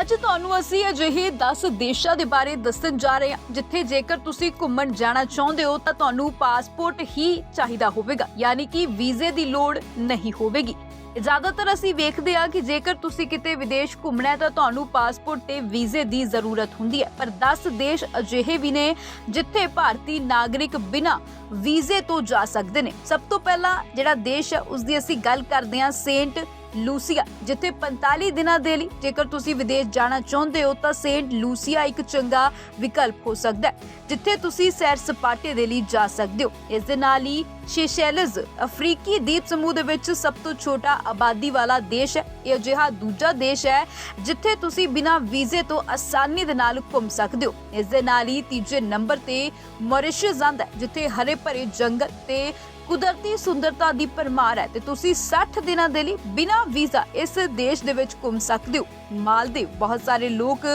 ਅੱਜ ਤੁਹਾਨੂੰ ਅਸੀਂ ਅਜਿਹੇ 10 ਦੇਸ਼ਾਂ ਦੇ ਬਾਰੇ ਦੱਸਣ ਜਾ ਰਹੇ ਹਾਂ, ਜਿੱਥੇ ਜੇਕਰ ਤੁਸੀਂ ਘੁੰਮਣ ਜਾਣਾ ਚਾਹੁੰਦੇ ਹੋ, ਤਾਂ ਤੁਹਾਨੂੰ ਪਾਸਪੋਰਟ ਹੀ ਚਾਹੀਦਾ ਹੋਵੇਗਾ, ਯਾਨੀ ਕਿ ਵੀਜ਼ੇ ਦੀ ਲੋੜ ਨਹੀਂ ਹੋਵੇਗੀ। ਜ਼ਿਆਦਾਤਰ ਅਸੀਂ ਵੇਖਦੇ ਹਾਂ ਕਿ ਜੇਕਰ ਤੁਸੀਂ ਕਿਤੇ ਵਿਦੇਸ਼ ਘੁੰਮਣਾ ਹੈ ਤਾਂ ਤੁਹਾਨੂੰ ਪਾਸਪੋਰਟ ਤੇ ਵੀਜ਼ੇ ਦੀ ਜ਼ਰੂਰਤ ਹੁੰਦੀ ਹੈ। ਪਰ 10 ਦੇਸ਼ ਅਜਿਹੇ ਵੀ ਨੇ ਜਿੱਥੇ ਭਾਰਤੀ ਨਾਗਰਿਕ ਬਿਨਾਂ ਵੀਜ਼ੇ ਤੋਂ ਜਾ ਸਕਦੇ ਨੇ। ਸਭ ਤੋਂ ਪਹਿਲਾਂ ਜਿਹੜਾ ਦੇਸ਼ ਹੈ, ਉਸ ਦੀ ਅਸੀਂ ਗੱਲ ਕਰਦੇ ਹਾਂ, ਸੇਂਟ ਲੂਸੀਆ, ਜਿੱਥੇ 45 ਦਿਨਾਂ ਦੇ ਲਈ ਜੇਕਰ ਤੁਸੀਂ ਵਿਦੇਸ਼ ਜਾਣਾ ਚਾਹੁੰਦੇ ਹੋ ਤਾਂ ਸੇਂਟ ਲੂਸੀਆ ਇੱਕ ਚੰਗਾ ਵਿਕਲਪ ਹੋ ਸਕਦਾ ਹੈ, ਜਿੱਥੇ ਤੁਸੀਂ ਸੈਰ ਸਪਾਟੇ ਦੇ ਲਈ ਜਾ ਸਕਦੇ ਹੋ। ਇਸ ਦੇ ਨਾਲ ਹੀ ਸ਼ੇਸ਼ੈਲਜ਼ ਅਫਰੀਕੀ ਦੀਪ ਸਮੂਹ ਦੇ ਵਿੱਚ ਸਭ ਤੋਂ ਛੋਟਾ ਆਬਾਦੀ ਵਾਲਾ ਦੇਸ਼ ਹੈ, ਇਹ ਅਜਿਹਾ ਦੂਜਾ ਦੇਸ਼ ਹੈ ਜਿੱਥੇ ਤੁਸੀਂ ਬਿਨਾਂ ਵੀਜ਼ੇ ਤੋਂ ਆਸਾਨੀ ਦੇ ਨਾਲ ਘੁੰਮ ਸਕਦੇ ਹੋ। ਇਸ ਦੇ ਨਾਲ ਹੀ ਤੀਜੇ ਨੰਬਰ ਤੇ ਮੌਰੀਸ਼ੀਅਸ ਆਂਦਾ ਹੈ, ਜਿੱਥੇ ਹਰੇ ਭਰੇ ਜੰਗਲ ਤੇ ਕੁਦਰਤੀ ਸੁੰਦਰਤਾ ਦੀ ਪਰਮਾਰ ਹੈ ਤੇ ਤੁਸੀਂ 60 ਦਿਨਾਂ ਦੇ ਲਈ ਬਿਨਾਂ ਵੀਜ਼ਾ ਇਸ ਦੇਸ਼ ਦੇ ਵਿੱਚ ਘੁੰਮ ਸਕਦੇ ਹੋ। ਮਾਲਦੀਵ, ਬਹੁਤ ਸਾਰੇ ਲੋਕ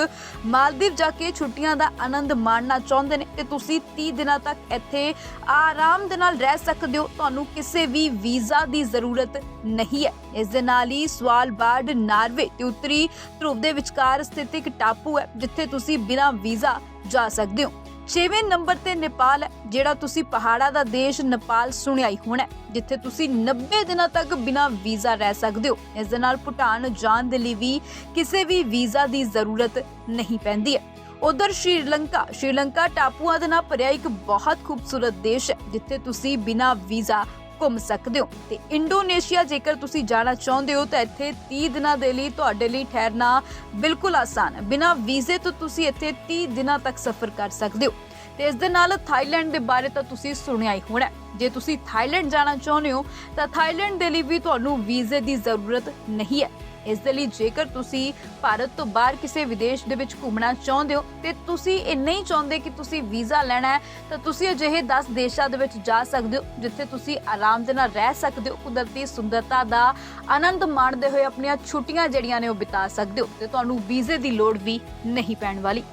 ਮਾਲਦੀਵ ਜਾ ਕੇ ਛੁੱਟੀਆਂ ਦਾ ਆਨੰਦ ਮਾਣਨਾ ਚਾਹੁੰਦੇ ਨੇ ਤੇ ਤੁਸੀਂ 30 ਦਿਨਾਂ ਤੱਕ ਇੱਥੇ ਆਰਾਮ ਦੇ ਨਾਲ ਰਹਿ ਸਕਦੇ ਹੋ। ਤੁਹਾਨੂੰ ਕਿਸੇ ਵੀ ਵੀਜ਼ਾ ਦੀ ਜ਼ਰੂਰਤ ਨਹੀਂ ਹੈ। ਇਸ ਦੇ ਨਾਲ ਹੀ ਸਵਾਲਬਾਰਡ ਨਾਰਵੇ ਤੇ ਉੱਤਰੀ ਧਰੁਵ ਦੇ ਵਿਚਕਾਰ ਸਥਿਤ ਇੱਕ ਟਾਪੂ ਹੈ, ਜਿੱਥੇ ਤੁਸੀਂ ਬਿਨਾਂ ਵੀਜ਼ਾ ਜਾ ਸਕਦੇ ਹੋ। ਛੇਵੇਂ ਨੰਬਰ ਤੇ ਨੇਪਾਲ ਜਿਹੜਾ ਤੁਸੀਂ ਪਹਾੜਾਂ ਦਾ ਦੇਸ਼ ਨੇਪਾਲ ਸੁਣਿਆ ਹੀ ਹੋਣਾ ਜਿੱਥੇ ਤੁਸੀਂ 90 ਦਿਨਾਂ ਤੱਕ ਬਿਨਾਂ ਵੀਜ਼ਾ ਰਹਿ ਸਕਦੇ ਹੋ। ਇਸ ਦੇ ਨਾਲ ਭੂਟਾਨ ਜਾਣ ਦੇ ਲਈ ਵੀ ਕਿਸੇ ਵੀ ਵੀਜ਼ਾ ਦੀ ਜ਼ਰੂਰਤ ਨਹੀਂ ਪੈਂਦੀ ਹੈ। ਉਧਰ ਸ਼੍ਰੀਲੰਕਾ ਸ਼੍ਰੀਲੰਕਾ ਟਾਪੂਆਂ ਦੇ ਨਾਲ ਭਰਿਆ ਇੱਕ ਬਹੁਤ ਖੂਬਸੂਰਤ ਦੇਸ਼ ਹੈ, ਜਿੱਥੇ ਤੁਸੀਂ ਬਿਨਾਂ ਵੀਜ਼ਾ ਘੁੰਮ ਸਕਦੇ ਹੋ। ਤੇ ਇੰਡੋਨੇਸ਼ੀਆ, ਜੇਕਰ ਤੁਸੀਂ ਜਾਣਾ ਚਾਹੁੰਦੇ ਹੋ, ਤਾਂ ਇੱਥੇ 30 ਦਿਨਾਂ ਦੇ ਲਈ ਤੁਹਾਡੇ ਲਈ ਠਹਿਰਨਾ ਬਿਲਕੁਲ ਆਸਾਨ ਹੈ। ਬਿਨਾਂ ਵੀਜ਼ੇ ਤੋਂ ਤੁਸੀਂ ਇੱਥੇ 30 ਦਿਨਾਂ ਤੱਕ ਸਫ਼ਰ ਕਰ ਸਕਦੇ ਹੋ। ਤੇ ਇਸ ਦੇ ਨਾਲ ਥਾਈਲੈਂਡ ਦੇ ਬਾਰੇ ਤਾਂ ਤੁਸੀਂ ਸੁਣਿਆ ਹੀ ਹੋਣਾ ਜੇ ਤੁਸੀਂ ਥਾਈਲੈਂਡ ਜਾਣਾ ਚਾਹੁੰਦੇ ਹੋ, ਤਾਂ ਥਾਈਲੈਂਡ ਦੇ ਲਈ ਵੀ ਤੁਹਾਨੂੰ ਵੀਜ਼ੇ ਦੀ ਜ਼ਰੂਰਤ ਨਹੀਂ ਹੈ। ਇਸ ਦੇ ਲਈ ਜੇਕਰ ਤੁਸੀਂ ਭਾਰਤ ਤੋਂ ਬਾਹਰ ਕਿਸੇ ਵਿਦੇਸ਼ ਦੇ ਵਿੱਚ ਘੁੰਮਣਾ ਚਾਹੁੰਦੇ ਹੋ ਤੇ ਤੁਸੀਂ ਇਹ ਨਹੀਂ ਚਾਹੁੰਦੇ ਕਿ ਤੁਸੀਂ ਵੀਜ਼ਾ ਲੈਣਾ ਹੈ, ਤਾਂ ਤੁਸੀਂ ਅਜਿਹੇ 10 ਦੇਸ਼ਾਂ ਦੇ ਵਿੱਚ ਜਾ ਸਕਦੇ ਹੋ, ਜਿੱਥੇ ਤੁਸੀਂ ਆਰਾਮ ਦੇ ਨਾਲ ਰਹਿ ਸਕਦੇ ਹੋ, ਕੁਦਰਤੀ ਸੁੰਦਰਤਾ ਦਾ ਆਨੰਦ ਮਾਣਦੇ ਹੋਏ ਆਪਣੀਆਂ ਛੁੱਟੀਆਂ ਜਿਹੜੀਆਂ ਨੇ ਉਹ ਬਿਤਾ ਸਕਦੇ ਹੋ ਤੇ ਤੁਹਾਨੂੰ ਵੀਜ਼ੇ ਦੀ ਲੋੜ ਵੀ ਨਹੀਂ ਪੈਣ ਵਾਲੀ।